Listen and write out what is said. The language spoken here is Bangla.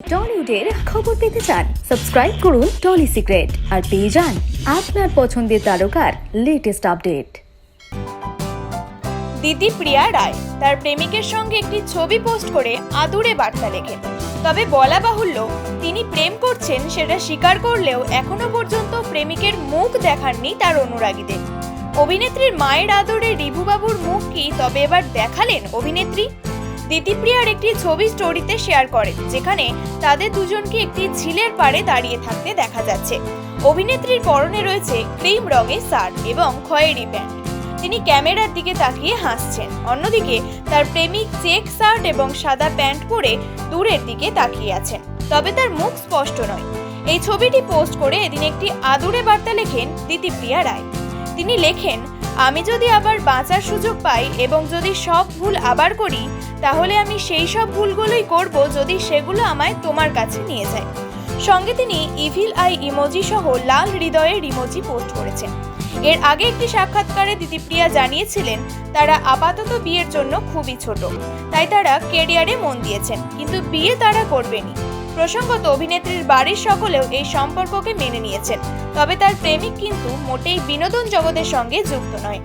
টলিউডের খবর পেতে চান, সাবস্ক্রাইব করুন টলি সিক্রেট আর পেয়ে যান আপনার পছন্দের তারকার লেটেস্ট আপডেট দিদি প্রিয়া রায় তার প্রেমিকের সঙ্গে একটি ছবি পোস্ট করে আদুরে বার্তা লেখেন। তবে বলা বাহুল্য, তিনি প্রেম করছেন সেটা স্বীকার করলেও এখনও পর্যন্ত প্রেমিকের মুখ দেখাননি তার অনুরাগীদের। অভিনেত্রীর মায়ের আদরে রিভুবাবুর মুখ কি তবে এবার দেখালেন অভিনেত্রী? দিতিপ্রিয়ার একটি ছবি স্টোরিতে শেয়ার করেন যেখানে তাদের দুজনকে একটি ঝিলের পাড়ে দাঁড়িয়ে থাকতে দেখা যাচ্ছে। অভিনেত্রীর পরনে রয়েছে ক্রিম রঙের শার্ট এবং খয়েরি প্যান্ট। তিনি ক্যামেরার দিকে তাকিয়ে হাসছেন। অন্যদিকে, তার প্রেমিক চেক শার্ট এবং সাদা প্যান্ট পরে দূরের দিকে তাকিয়ে আছেন। তবে তার মুখ স্পষ্ট নয়। এই ছবিটি পোস্ট করে এদিন একটি আদুরে বার্তা লেখেন দিতিপ্রিয়া রায়। তিনি লেখেন আমি যদি আবার বাঁচার সুযোগ পাই এবং যদি সব ভুল আবার করি, তাহলে আমি সেই সব ভুলগুলোই করব যদি সেগুলো আমায় তোমার কাছে নিয়ে যায়। সঙ্গে তিনি ইভিল আই ইমোজি সহ লাল হৃদয়ের ইমোজি পোস্ট করেছেন। এর আগে একটি সাক্ষাৎকারে দিদিপ্রিয়া জানিয়েছিলেন, তারা আপাতত বিয়ের জন্য খুবই ছোট। তাই তারা কেরিয়ারে মন দিয়েছেন, কিন্তু বিয়ে তারা করবেনি প্রসঙ্গত অভিনেত্রীর বাড়ির সকলেও এই সম্পর্ককে মেনে নিয়েছেন। তবে তার প্রেমিক কিন্তু মোটেই বিনোদন জগতের সঙ্গে যুক্ত নয়।